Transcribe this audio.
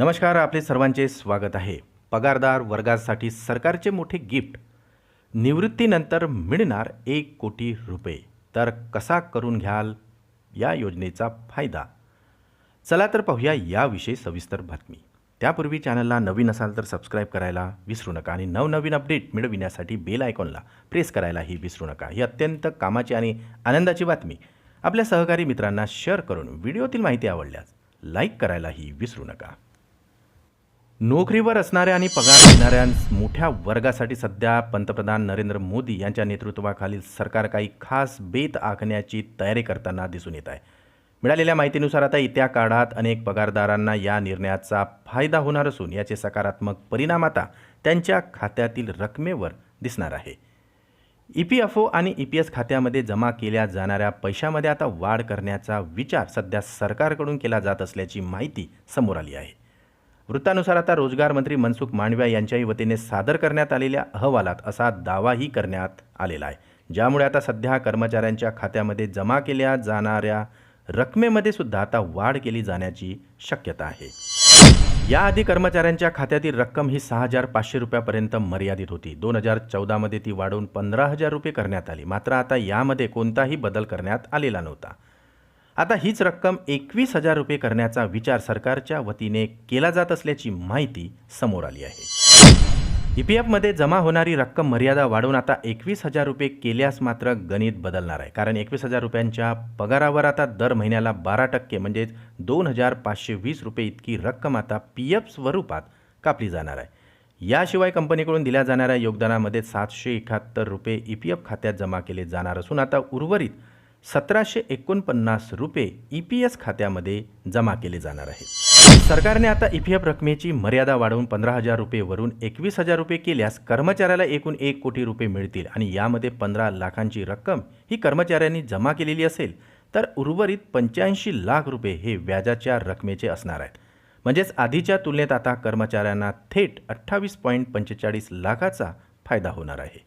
नमस्कार आपले सर्वांचे स्वागत आहे. पगारदार वर्गासाठी सरकारचे मोठे गिफ्ट. निवृत्तीनंतर मिळणार एक कोटी रुपये. तर कसा करून घ्याल या योजनेचा फायदा? चला तर पाहूया याविषयी सविस्तर बातमी. त्यापूर्वी चॅनलला नवीन असाल तर सबस्क्राईब करायला विसरू नका आणि नवनवीन अपडेट मिळविण्यासाठी बेल आयकॉनला प्रेस करायलाही विसरू नका. ही अत्यंत कामाची आणि आनंदाची बातमी. आपल्या सहकारी मित्रांना शेअर करून व्हिडिओतील माहिती आवडल्यास लाईक करायलाही विसरू नका. नोकरीवर असणाऱ्या आणि पगार घेणाऱ्या मोठ्या वर्गासाठी सध्या पंतप्रधान नरेंद्र मोदी यांच्या नेतृत्वाखालील सरकार काही खास बेत आखण्याची तयारी करताना दिसून येत आहे. मिळालेल्या माहितीनुसार आता येत्या काळात अनेक पगारदारांना या निर्णयाचा फायदा होणार असून याचे सकारात्मक परिणाम आता त्यांच्या खात्यातील रकमेवर दिसणार आहे. ई पी एफ ओ आणि ई पी एस खात्यामध्ये जमा केल्या जाणाऱ्या पैशामध्ये आता वाढ करण्याचा विचार सध्या सरकारकडून केला जात असल्याची माहिती समोर आली आहे. वृत्तानुसार आता रोजगार मंत्री मनसुख मांडव्या यांच्याही वतीने सादर करण्यात आलेल्या अहवालात असा दावाही करण्यात आलेला आहे. ज्यामुळे आता सध्या कर्मचाऱ्यांच्या खात्यामध्ये जमा केल्या जाणाऱ्या रकमेमध्ये सुद्धा आता वाढ केली जाण्याची शक्यता आहे. याआधी कर्मचाऱ्यांच्या खात्यातील रक्कम ही सहा हजार पाचशे रुपयापर्यंत मर्यादित होती. दोन हजार चौदामध्ये ती वाढवून पंधरा हजार रुपये करण्यात आली. मात्र आता यामध्ये कोणताही बदल करण्यात आलेला नव्हता. आता हीच रक्कम एकवीस हजार रुपये करण्याचा विचार सरकारच्या वतीने केला जात असल्याची माहिती समोर आली आहे. ई पी एफमध्ये जमा होणारी रक्कम मर्यादा वाढवून आता एकवीस हजार रुपये केल्यास मात्र गणित बदलणार आहे. कारण एकवीस हजार रुपयांच्या पगारावर आता दर महिन्याला बारा टक्के म्हणजेच दोन हजार पाचशे वीस रुपये इतकी रक्कम आता पी एफ स्वरूपात कापली जाणार आहे. याशिवाय कंपनीकडून दिल्या जाणाऱ्या योगदानामध्ये सातशे एकाहत्तर रुपये ई पी एफ खात्यात जमा केले जाणार असून आता उर्वरित सतराशे एकोणपन्नास रुपये ई पी एस खात्यामध्ये जमा केले जाणार आहेत. सरकारने आता ई पी एफ रकमेची मर्यादा वाढवून पंधरा हजार रुपयेवरून एकवीस हजार रुपये केल्यास कर्मचाऱ्याला एकूण एक कोटी रुपये मिळतील आणि यामध्ये पंधरा लाखांची रक्कम ही कर्मचाऱ्यांनी जमा केलेली असेल तर उर्वरित पंच्याऐंशी लाख रुपये हे व्याजाच्या रकमेचे असणार आहेत. म्हणजेच आधीच्या तुलनेत आता कर्मचाऱ्यांना थेट अठ्ठावीस पॉईंट पंचेचाळीस लाखाचा फायदा होणार आहे.